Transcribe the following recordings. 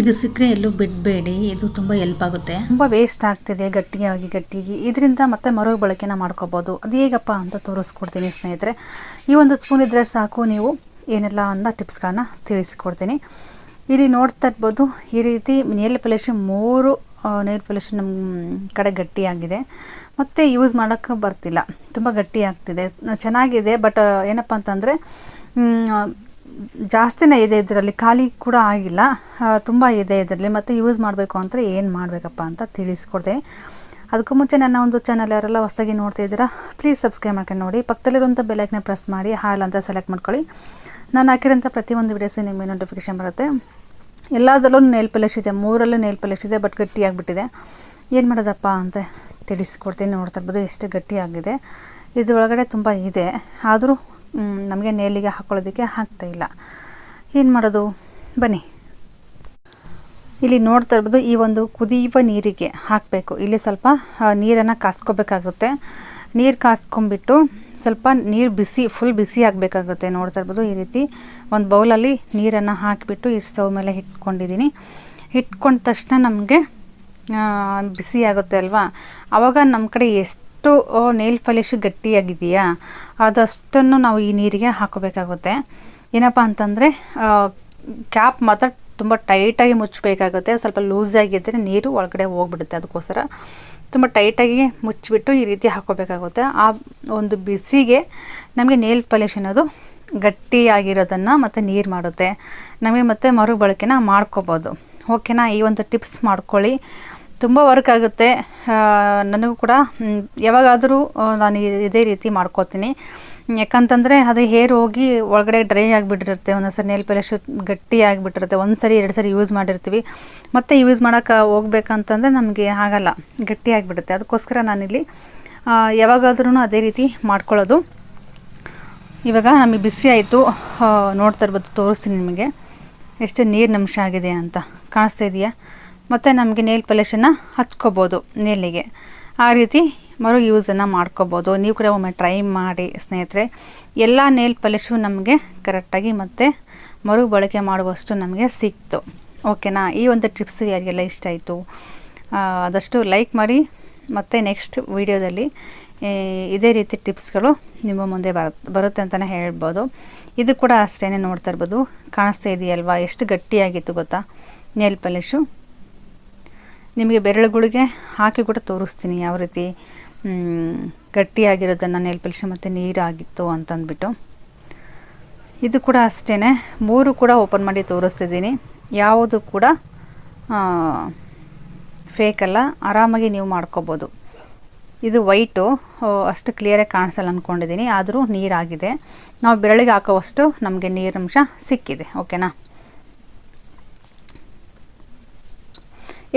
ಇದು ಸಿಕ್ಕರೆ ಎಲ್ಲೂ ಬಿಡಬೇಡಿ, ಇದು ತುಂಬ ಹೆಲ್ಪ್ ಆಗುತ್ತೆ. ತುಂಬ ವೇಸ್ಟ್ ಆಗ್ತಿದೆ, ಗಟ್ಟಿಯಾಗಿ ಗಟ್ಟಿಗೆ ಇದರಿಂದ ಮತ್ತೆ ಮರು ಬಳಕೆನ ಮಾಡ್ಕೋಬೋದು. ಅದು ಹೇಗಪ್ಪ ಅಂತ ತೋರಿಸ್ಕೊಡ್ತೀನಿ ಸ್ನೇಹಿತರೆ. ಈ ಒಂದು ಸ್ಪೂನ್ ಇದ್ದರೆ ಸಾಕು, ನೀವು ಏನೆಲ್ಲ ಅಂತ ಟಿಪ್ಸ್ಗಳನ್ನ ತಿಳಿಸಿಕೊಡ್ತೀನಿ. ಇಲ್ಲಿ ನೋಡ್ತಾ ಇರ್ಬೋದು, ಈ ರೀತಿ ನೇಲ್ ಪಾಲಿಶ್ ಮೂರು ನೇಲ್ ಪಾಲಿಶ್ ನಮ್ಮ ಕಡೆ ಗಟ್ಟಿಯಾಗಿದೆ. ಮತ್ತು ಯೂಸ್ ಮಾಡೋಕ್ಕೆ ಬರ್ತಿಲ್ಲ. ತುಂಬ ಗಟ್ಟಿ ಆಗ್ತಿದೆ ಚೆನ್ನಾಗಿದೆ ಬಟ್ ಏನಪ್ಪ ಅಂತಂದರೆ ಜಾಸ್ತಿನೇ ಇದೆ ಇದರಲ್ಲಿ, ಖಾಲಿ ಕೂಡ ಆಗಿಲ್ಲ. ತುಂಬ ಇದೆ ಇದರಲ್ಲಿ. ಮತ್ತು ಯೂಸ್ ಮಾಡಬೇಕು ಅಂದರೆ ಏನು ಮಾಡಬೇಕಪ್ಪ ಅಂತ ತಿಳಿಸ್ಕೊಡ್ದೆ. ಅದಕ್ಕೂ ಮುಂಚೆ ನನ್ನ ಒಂದು ಚಾನಲ್ ಯಾರೆಲ್ಲ ಹೊಸದಾಗಿ ನೋಡ್ತಾ ಇದ್ದೀರಾ ಪ್ಲೀಸ್ ಸಬ್ಸ್ಕ್ರೈಬ್ ಮಾಡ್ಕೊಂಡು ನೋಡಿ. ಪಕ್ಕದಲ್ಲಿರುವಂಥ ಬೆಲ್ಲೈಕ್ನ ಪ್ರೆಸ್ ಮಾಡಿ, ಹಾಲ್ ಅಂತ ಸೆಲೆಕ್ಟ್ ಮಾಡ್ಕೊಳ್ಳಿ. ನಾನು ಹಾಕಿರೋಂಥ ಪ್ರತಿಯೊಂದು ವಿಡಿಯೋಸ್ ನಿಮಗೆ ನೋಟಿಫಿಕೇಶನ್ ಬರುತ್ತೆ. ಎಲ್ಲದರಲ್ಲೂ ನೇಲ್ ಪಲಿಶ್ ಇದೆ. ಮೂರಲ್ಲೂ ನೇಲ್ ಪಲಿಶ್ ಇದೆ ಬಟ್ ಗಟ್ಟಿಯಾಗಿಬಿಟ್ಟಿದೆ. ಏನು ಮಾಡೋದಪ್ಪ ಅಂತ ತಿಳಿಸ್ಕೊಡ್ತೀನಿ ನೋಡ್ತಾ ಇರ್ಬೋದು. ಎಷ್ಟು ಗಟ್ಟಿಯಾಗಿದೆ. ಇದರೊಳಗಡೆ ತುಂಬ ಇದೆ. ಆದರೂ ನಮಗೆ ನೇಲಿಗೆ ಹಾಕೊಳ್ಳೋದಕ್ಕೆ ಇಲ್ಲ. ಏನು ಮಾಡೋದು? ಬನ್ನಿ. ಇಲ್ಲಿ ನೋಡ್ತಾ ಇರ್ಬೋದು ಈ ಒಂದು ಕುದಿಯುವ ನೀರಿಗೆ ಹಾಕಬೇಕು. ಇಲ್ಲಿ ಸ್ವಲ್ಪ ನೀರನ್ನು ಕಾಸ್ಕೋಬೇಕಾಗುತ್ತೆ. ನೀರು ಕಾಸ್ಕೊಂಬಿಟ್ಟು ಸ್ವಲ್ಪ ನೀರು ಬಿಸಿ ಫುಲ್ ಬಿಸಿ ಆಗಬೇಕಾಗುತ್ತೆ. ನೋಡ್ತಾ ಇರ್ಬೋದು ಈ ರೀತಿ ಒಂದು ಬೌಲಲ್ಲಿ ನೀರನ್ನು ಹಾಕಿಬಿಟ್ಟು ಈ ಸ್ಟವ್ ಮೇಲೆ ಇಟ್ಕೊಂಡಿದ್ದೀನಿ. ಇಟ್ಕೊಂಡ ತಕ್ಷಣ ನಮಗೆ ಬಿಸಿ ಆಗುತ್ತೆ ಅಲ್ವಾ? ಆವಾಗ ನಮ್ಮ ಕಡೆ ಎಷ್ಟು ನೇಲ್ ಪಾಲಿಶ್ ಗಟ್ಟಿಯಾಗಿದೆಯಾ? ಅದಷ್ಟನ್ನು ನಾವು ಈ ನೀರಿಗೆ ಹಾಕೋಬೇಕಾಗುತ್ತೆ. ಏನಪ್ಪ ಅಂತಂದರೆ ಕ್ಯಾಪ್ ಮಾತ್ರ ತುಂಬ ಟೈಟಾಗಿ ಮುಚ್ಚಬೇಕಾಗುತ್ತೆ. ಸ್ವಲ್ಪ ಲೂಸಾಗಿದ್ದರೆ ನೀರು ಒಳಗಡೆ ಹೋಗ್ಬಿಡುತ್ತೆ ಅದಕ್ಕೋಸ್ಕರ. ತುಂಬ ಟೈಟಾಗಿ ಮುಚ್ಚಿಬಿಟ್ಟು ಈ ರೀತಿ ಹಾಕೋಬೇಕಾಗುತ್ತೆ. ಆ ಒಂದು ಬಿಸಿಗೆ ನಮಗೆ ನೇಲ್ ಪಾಲಿಶ್ ಅನ್ನೋದು ಗಟ್ಟಿಯಾಗಿರೋದನ್ನು ಮತ್ತು ನೀರು ಮಾಡುತ್ತೆ. ನಮಗೆ ಮತ್ತೆ ಮರುಬಳಕೆನ ಮಾಡ್ಕೋಬೋದು. ಓಕೆನಾ? ಈ ಒಂದು ಟಿಪ್ಸ್ ಮಾಡ್ಕೊಳ್ಳಿ. ತುಂಬ ವರ್ಕ್ ಆಗುತ್ತೆ. ನನಗೂ ಕೂಡ ಯಾವಾಗಾದರೂ ನಾನು ಇದೇ ರೀತಿ ಮಾಡ್ಕೋತೀನಿ. ಯಾಕಂತಂದರೆ, ಅದು ಹೇರ್ ಹೋಗಿ ಒಳಗಡೆ ಡ್ರೈ ಆಗಿಬಿಟ್ಟಿರುತ್ತೆ. ಒಂದೊಂದ್ಸರಿ ನೇಲ್ ಪಾಲಿಶ್ ಗಟ್ಟಿ ಆಗಿಬಿಟ್ಟಿರುತ್ತೆ. ಒಂದು ಸರಿ ಎರಡು ಸರಿ ಯೂಸ್ ಮಾಡಿರ್ತೀವಿ. ಮತ್ತೆ ಯೂಸ್ ಮಾಡೋಕೆ ಹೋಗ್ಬೇಕಂತಂದರೆ ನಮಗೆ ಆಗಲ್ಲ. ಗಟ್ಟಿ ಆಗಿಬಿಡುತ್ತೆ. ಅದಕ್ಕೋಸ್ಕರ ನಾನಿಲ್ಲಿ ಯಾವಾಗಾದ್ರೂ ಅದೇ ರೀತಿ ಮಾಡ್ಕೊಳ್ಳೋದು. ಇವಾಗ ನಮಗೆ ಬಿಸಿ ಆಯಿತು. ನೋಡ್ತಾ ಇರ್ಬೋದು, ತೋರಿಸ್ತೀನಿ ನಿಮಗೆ. ಎಷ್ಟು ನೀರಿನಂಶ ಆಗಿದೆ ಅಂತ. ಕಾಣಿಸ್ತಾ ಇದೆಯಾ? ಮತ್ತು ನಮಗೆ ನೇಲ್ ಪಾಲಿಶನ್ನು ಹಚ್ಕೋಬೋದು ನೇಲಿಗೆ ಆ ರೀತಿ ಮರು ಯೂಸನ್ನು ಮಾಡ್ಕೋಬೋದು. ನೀವು ಕೂಡ ಒಮ್ಮೆ ಟ್ರೈ ಮಾಡಿ ಸ್ನೇಹಿತರೆ. ಎಲ್ಲ ನೇಲ್ ಪಾಲಿಶು ನಮಗೆ ಕರೆಕ್ಟಾಗಿ ಮತ್ತು ಮರು ಬಳಕೆ ಮಾಡುವಷ್ಟು ನಮಗೆ ಸಿಕ್ತು. ಓಕೆನಾ ಈ ಒಂದು ಟಿಪ್ಸ್ ಯಾರಿಗೆಲ್ಲ ಇಷ್ಟ ಆಯಿತು ಆದಷ್ಟು ಲೈಕ್ ಮಾಡಿ ಮತ್ತು ನೆಕ್ಸ್ಟ್ ವೀಡಿಯೋದಲ್ಲಿ ಇದೇ ರೀತಿ ಟಿಪ್ಸ್ಗಳು ನಿಮ್ಮ ಮುಂದೆ ಬರ, ಬರುತ್ತೆ ಅಂತಲೇ ಹೇಳ್ಬೋದು. ಇದು ಕೂಡ ಅಷ್ಟೇ ನೋಡ್ತಾ ಇರ್ಬೋದು. ಕಾಣಿಸ್ತಾ ಇದೆಯಲ್ವಾ? ಎಷ್ಟು ಗಟ್ಟಿಯಾಗಿತ್ತು ಗೊತ್ತಾ? ನೇಲ್ ಪಾಲಿಶು ನಿಮಗೆ ಬೆರಳುಗಳಿಗೆ ಹಾಕಿ ಕೂಡ ತೋರಿಸ್ತೀನಿ ಯಾವ ರೀತಿ ಗಟ್ಟಿಯಾಗಿರೋದನ್ನು ನೇಲ್ ಮತ್ತು ನೀರಾಗಿತ್ತು ಅಂತಂದ್ಬಿಟ್ಟು. ಇದು ಕೂಡ ಅಷ್ಟೇ ಮೂರು ಕೂಡ ಓಪನ್ ಮಾಡಿ ತೋರಿಸ್ತಿದ್ದೀನಿ. ಯಾವುದು ಕೂಡ ಫೇಕಲ್ಲ ಆರಾಮಾಗಿ ನೀವು ಮಾಡ್ಕೋಬೋದು. ಇದು ವೈಟು ಅಷ್ಟು ಕ್ಲಿಯರಾಗಿ ಕಾಣಿಸಲ್ಲ ಅಂದ್ಕೊಂಡಿದ್ದೀನಿ ಆದರೂ ನೀರಾಗಿದೆ. ನಾವು ಬೆರಳಿಗೆ ಹಾಕೋವಷ್ಟು ನಮಗೆ ನೀರಂಶ ಸಿಕ್ಕಿದೆ. ಓಕೆನಾ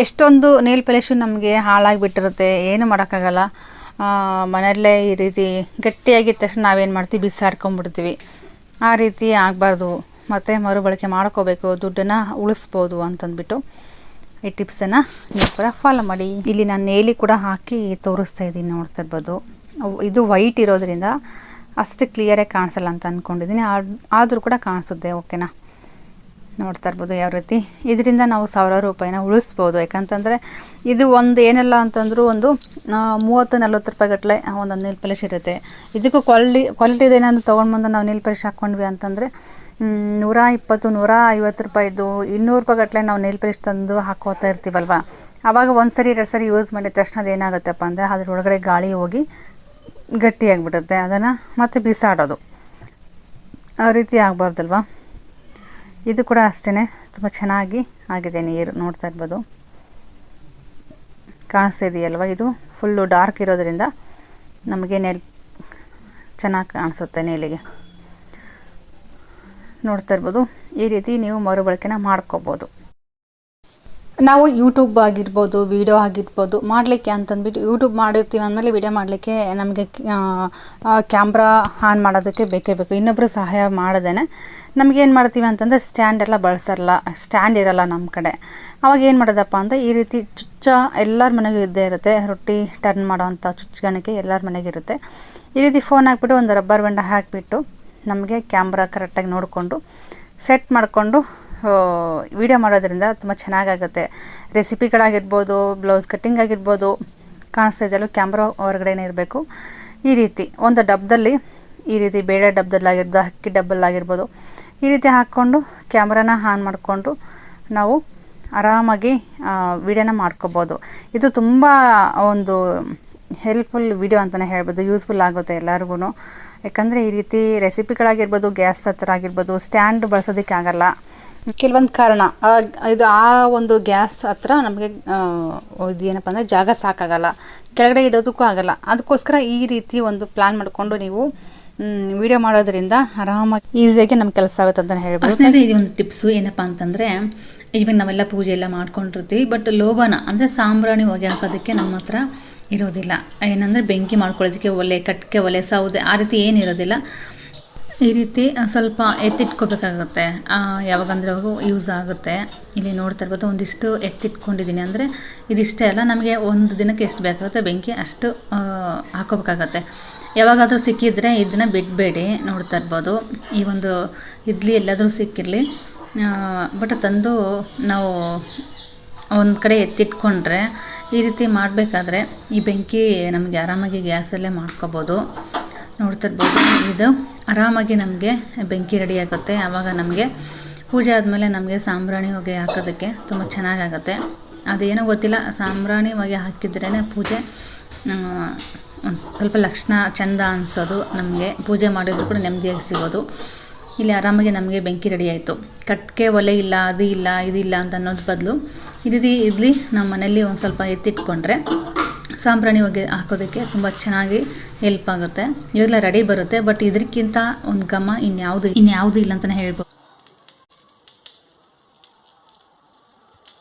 ಎಷ್ಟೊಂದು ನೇಲ್ ಪಲೇಶು ನಮಗೆ ಹಾಳಾಗಿಬಿಟ್ಟಿರುತ್ತೆ, ಏನು ಮಾಡೋಕ್ಕಾಗಲ್ಲ. ಮನೆಯಲ್ಲೇ ಈ ರೀತಿ ಗಟ್ಟಿಯಾಗಿದ್ದ ತಕ್ಷಣ ನಾವೇನು ಮಾಡ್ತೀವಿ? ಬಿಸಾಡ್ಕೊಂಬಿಡ್ತೀವಿ ಆ ರೀತಿ ಆಗಬಾರ್ದು. ಮತ್ತು ಮರುಬಳಕೆ ಮಾಡ್ಕೋಬೇಕು, ದುಡ್ಡನ್ನು ಉಳಿಸ್ಬೋದು ಅಂತಂದ್ಬಿಟ್ಟು ಈ ಟಿಪ್ಸನ್ನು ನೀವು ಕೂಡ ಫಾಲೋ ಮಾಡಿ. ಇಲ್ಲಿ ನಾನು ನೇಲಿ ಕೂಡ ಹಾಕಿ ತೋರಿಸ್ತಾ ಇದ್ದೀನಿ ನೋಡ್ತಾ ಇರ್ಬೋದು. ಇದು ವೈಟ್ ಇರೋದ್ರಿಂದ ಅಷ್ಟು ಕ್ಲಿಯರಾಗಿ ಕಾಣಿಸಲ್ಲ ಅಂತ ಅಂದ್ಕೊಂಡಿದ್ದೀನಿ ಆದರೂ ಕೂಡ ಕಾಣಿಸುತ್ತೆ ಓಕೆನಾ ನೋಡ್ತಾ ಇರ್ಬೋದು ಯಾವ ರೀತಿ. ಇದರಿಂದ ನಾವು ಸಾವಿರಾರು ರೂಪಾಯಿನ ಉಳಿಸ್ಬೋದು. ಯಾಕಂತಂದರೆ ಇದು ಒಂದು ಏನೆಲ್ಲ ಅಂತಂದರೂ ಒಂದು ಮೂವತ್ತು, ನಲ್ವತ್ತು ರೂಪಾಯಿ ಗಟ್ಟಲೆ ಒಂದು ನೀಲ್ ಪಾಲಿಶ್ ಇರುತ್ತೆ. ಇದಕ್ಕೂ ಕ್ವಾಲಿಟಿ ಕ್ವಾಲಿಟಿದು ಏನಾದರೂ ತೊಗೊಂಡು ಬಂದು ನಾವು ನೀಲ್ ಪಾಲಿಶ್ ಹಾಕ್ಕೊಂಡ್ವಿ ಅಂತಂದರೆ ನೂರ ಇಪ್ಪತ್ತು, ನೂರ ಐವತ್ತು ರೂಪಾಯಿದು ಇನ್ನೂರು ರೂಪಾಯಿ ಗಟ್ಟಲೆ ನಾವು ನೀಲ್ ಪಾಲಿಶ್ ತಂದು ಹಾಕೋತಾ ಇರ್ತೀವಲ್ವ? ಆವಾಗ ಒಂದು ಸರಿ, ಎರಡು ಸರಿ ಯೂಸ್ ಮಾಡಿದ ತಕ್ಷಣ ಅದೇನಾಗುತ್ತಪ್ಪ ಅಂದರೆ ಅದ್ರೊಳಗಡೆ ಗಾಳಿ ಹೋಗಿ ಗಟ್ಟಿಯಾಗಿಬಿಡುತ್ತೆ. ಅದನ್ನು ಮತ್ತೆ ಬಿಸಾಡೋದು. ಆ ರೀತಿ ಆಗಬಾರ್ದಲ್ವ? ಇದು ಕೂಡ ಅಷ್ಟೇ ತುಂಬ ಚೆನ್ನಾಗಿ ಆಗಿದೆ ನೀರು ನೋಡ್ತಾ ಇರ್ಬೋದು. ಕಾಣಿಸ್ತಾ ಇದೆಯಲ್ವ ಇದು? ಫುಲ್ಲು ಡಾರ್ಕ್ ಇರೋದರಿಂದ ನಮಗೆ ನೆಲ್ ಚೆನ್ನಾಗಿ ಕಾಣಿಸುತ್ತೆ ನೆಲಿಗೆ ನೋಡ್ತಾ ಇರ್ಬೋದು. ಈ ರೀತಿ ನೀವು ಮರುಬಳಕೆನ ಮಾಡ್ಕೋಬೋದು. ನಾವು ಯೂಟ್ಯೂಬ್ ಆಗಿರ್ಬೋದು ವೀಡಿಯೋ ಆಗಿರ್ಬೋದು ಮಾಡಲಿಕ್ಕೆ ಅಂತಂದ್ಬಿಟ್ಟು ಯೂಟ್ಯೂಬ್ ಮಾಡಿರ್ತೀವಿ ಅಂದಮೇಲೆ ವೀಡಿಯೋ ಮಾಡಲಿಕ್ಕೆ ನಮಗೆ ಕ್ಯಾಮ್ರಾ ಆನ್ ಮಾಡೋದಕ್ಕೆ ಬೇಕೇ ಬೇಕು. ಇನ್ನೊಬ್ಬರು ಸಹಾಯ ಮಾಡದೇನೆ. ನಮಗೇನು ಮಾಡ್ತೀವಿ ಅಂತಂದರೆ ಸ್ಟ್ಯಾಂಡ್ ಎಲ್ಲ ಬಳಸಲ್ಲ ಸ್ಟ್ಯಾಂಡ್ ಇರಲ್ಲ ನಮ್ಮ ಕಡೆ. ಅವಾಗ ಏನು ಮಾಡೋದಪ್ಪ ಅಂದರೆ ಈ ರೀತಿ ಚುಚ್ಚ ಎಲ್ಲರ ಮನೆಗೂ ಇದ್ದೇ ಇರುತ್ತೆ. ರೊಟ್ಟಿ ಟರ್ನ್ ಮಾಡೋವಂಥ ಚುಚ್ಚಗಣಿಕೆ ಎಲ್ಲರ ಮನೆಗಿರುತ್ತೆ ಈ ರೀತಿ ಫೋನ್ ಹಾಕ್ಬಿಟ್ಟು ಒಂದು ರಬ್ಬರ್ ಬಂಡ ಹಾಕಿಬಿಟ್ಟು ನಮಗೆ ಕ್ಯಾಮ್ರಾ ಕರೆಕ್ಟಾಗಿ ನೋಡಿಕೊಂಡು ಸೆಟ್ ಮಾಡಿಕೊಂಡು ವಿಡಿಯೋ ಮಾಡೋದ್ರಿಂದ ತುಂಬ ಚೆನ್ನಾಗಾಗುತ್ತೆ. ರೆಸಿಪಿಗಳಾಗಿರ್ಬೋದು ಬ್ಲೌಸ್ ಕಟ್ಟಿಂಗ್ ಆಗಿರ್ಬೋದು, ಕಾಣಿಸ್ತಾ ಇದೆಯಲ್ಲ ಕ್ಯಾಮ್ರಾ ಹೊರಗಡೆನೇ ಇರಬೇಕು. ಈ ರೀತಿ, ಒಂದು ಡಬ್ಬದಲ್ಲಿ ಈ ರೀತಿ ಬೇಳೆ ಡಬ್ಬದಲ್ಲಾಗಿರ್ಬೋದು ಅಕ್ಕಿ ಡಬ್ಬಲ್ಲಾಗಿರ್ಬೋದು ಈ ರೀತಿ ಹಾಕ್ಕೊಂಡು ಕ್ಯಾಮ್ರಾನ ಆನ್ ಮಾಡಿಕೊಂಡು ನಾವು ಆರಾಮಾಗಿ ವಿಡಿಯೋನ ಮಾಡ್ಕೋಬೋದು. ಇದು ತುಂಬ ಒಂದು ಹೆಲ್ಪ್ಫುಲ್ ವಿಡಿಯೋ ಅಂತಲೇ ಹೇಳ್ಬೋದು. ಯೂಸ್ಫುಲ್ ಆಗುತ್ತೆ ಎಲ್ಲರಿಗೂ ಯಾಕಂದರೆ ಈ ರೀತಿ ರೆಸಿಪಿಗಳಾಗಿರ್ಬೋದು ಗ್ಯಾಸ್ ಹತ್ರ ಆಗಿರ್ಬೋದು ಸ್ಟ್ಯಾಂಡ್ ಬಳಸೋದಕ್ಕೆ ಆಗಲ್ಲ. ಕೆಲವೊಂದು ಕಾರಣ ಇದು ಆ ಒಂದು ಗ್ಯಾಸ್ ಹತ್ರ ನಮಗೆ ಇದು ಏನಪ್ಪ ಅಂದರೆ ಜಾಗ ಸಾಕಾಗಲ್ಲ. ಕೆಳಗಡೆ ಇಡೋದಕ್ಕೂ ಆಗಲ್ಲ. ಅದಕ್ಕೋಸ್ಕರ ಈ ರೀತಿ ಒಂದು ಪ್ಲ್ಯಾನ್ ಮಾಡಿಕೊಂಡು ನೀವು ವಿಡಿಯೋ ಮಾಡೋದ್ರಿಂದ ಆರಾಮಾಗಿ ಈಸಿಯಾಗಿ ನಮ್ಮ ಕೆಲಸ ಆಗುತ್ತೆ ಅಂತ ಹೇಳ್ಬೋದು. ಸ್ನೇಹಿತರೆ ಇದು ಒಂದು ಟಿಪ್ಸು ಏನಪ್ಪ ಅಂತಂದರೆ ಇವಾಗ ನಾವೆಲ್ಲ ಪೂಜೆ ಎಲ್ಲ ಮಾಡ್ಕೊಂಡಿರ್ತೀವಿ ಬಟ್ ಲೋಭನ ಅಂದರೆ ಸಾಂಬ್ರಾಣಿ ಹೊಗೆ ಹಾಕೋದಕ್ಕೆ ನಮ್ಮ ಹತ್ರ ಇರೋದಿಲ್ಲ. ಏನಂದರೆ ಬೆಂಕಿ ಮಾಡ್ಕೊಳ್ಳೋದಕ್ಕೆ ಒಲೆ ಕಟ್ಟಿಗೆ ಒಲೆ ಸೌದೆ ಆ ರೀತಿ ಏನಿರೋದಿಲ್ಲ. ಈ ರೀತಿ ಸ್ವಲ್ಪ ಎತ್ತಿಟ್ಕೋಬೇಕಾಗುತ್ತೆ. ಯಾವಾಗಂದ್ರೆ ಅವಾಗ ಯೂಸ್ ಆಗುತ್ತೆ. ಇಲ್ಲಿ ನೋಡ್ತಾ ಇರ್ಬೋದು, ಒಂದಿಷ್ಟು ಎತ್ತಿಟ್ಕೊಂಡಿದ್ದೀನಿ. ಅಂದರೆ ಇದಿಷ್ಟೇ ಅಲ್ಲ, ನಮಗೆ ಒಂದು ದಿನಕ್ಕೆ ಎಷ್ಟು ಬೇಕಾಗುತ್ತೆ ಬೆಂಕಿ ಅಷ್ಟು ಹಾಕೋಬೇಕಾಗತ್ತೆ. ಯಾವಾಗಾದರೂ ಸಿಕ್ಕಿದ್ರೆ ಇದನ್ನ ಬಿಡಬೇಡಿ, ನೋಡ್ತಾ ಇರ್ಬೋದು. ಈ ಒಂದು ಇಡ್ಲಿ ಎಲ್ಲಾದರೂ ಸಿಕ್ಕಿರಲಿ. ಬಟ್ ತಂದು ನಾವು ಒಂದು ಕಡೆ ಎತ್ತಿಟ್ಕೊಂಡ್ರೆ ಈ ರೀತಿ ಮಾಡಬೇಕಾದ್ರೆ ಈ ಬೆಂಕಿ ನಮಗೆ ಆರಾಮಾಗಿ ಗ್ಯಾಸಲ್ಲೇ ಮಾಡ್ಕೋಬೋದು. ನೋಡ್ತಿರ್ಬೋದು ಇದು ಆರಾಮಾಗಿ ನಮಗೆ ಬೆಂಕಿ ರೆಡಿ ಆಗುತ್ತೆ. ಆವಾಗ ನಮಗೆ ಪೂಜೆ ಆದಮೇಲೆ ನಮಗೆ ಸಾಂಬ್ರಾಣಿ ಹೊಗೆ ಹಾಕೋದಕ್ಕೆ ತುಂಬ ಚೆನ್ನಾಗಾಗತ್ತೆ. ಅದೇನೋ ಗೊತ್ತಿಲ್ಲ, ಸಾಂಬ್ರಾಣಿ ಹೊಗೆ ಹಾಕಿದ್ರೇ ಪೂಜೆ ಸ್ವಲ್ಪ ಲಕ್ಷಣ, ಚೆಂದ ಅನಿಸೋದು. ನಮಗೆ ಪೂಜೆ ಮಾಡಿದ್ರು ಕೂಡ ನೆಮ್ಮದಿಯಾಗಿ ಸಿಗೋದು. ಇಲ್ಲಿ ಆರಾಮಾಗಿ ನಮಗೆ ಬೆಂಕಿ ರೆಡಿ ಆಯಿತು. ಕಟ್ಟಿಗೆ ಒಲೆ ಇಲ್ಲ, ಅದು ಇಲ್ಲ ಇದಿಲ್ಲ ಅಂತ ಅನ್ನೋದು ಬದಲು ಇದು ಇಲ್ಲಿ ನಮ್ಮ ಮನೇಲಿ ಒಂದು ಸ್ವಲ್ಪ ಎತ್ತಿಟ್ಕೊಂಡ್ರೆ ಸಾಂಬ್ರಾಣಿ ಒಗೆ ಹಾಕೋದಕ್ಕೆ ತುಂಬ ಚೆನ್ನಾಗಿ ಹೆಲ್ಪ್ ಆಗುತ್ತೆ. ಇವಾಗಲೇ ರೆಡಿ ಬರುತ್ತೆ ಬಟ್ ಇದಕ್ಕಿಂತ ಒಂದು ಘಮ ಇನ್ಯಾವುದು ಇನ್ಯಾವುದು ಇಲ್ಲ ಅಂತಲೇ ಹೇಳ್ಬೋದು.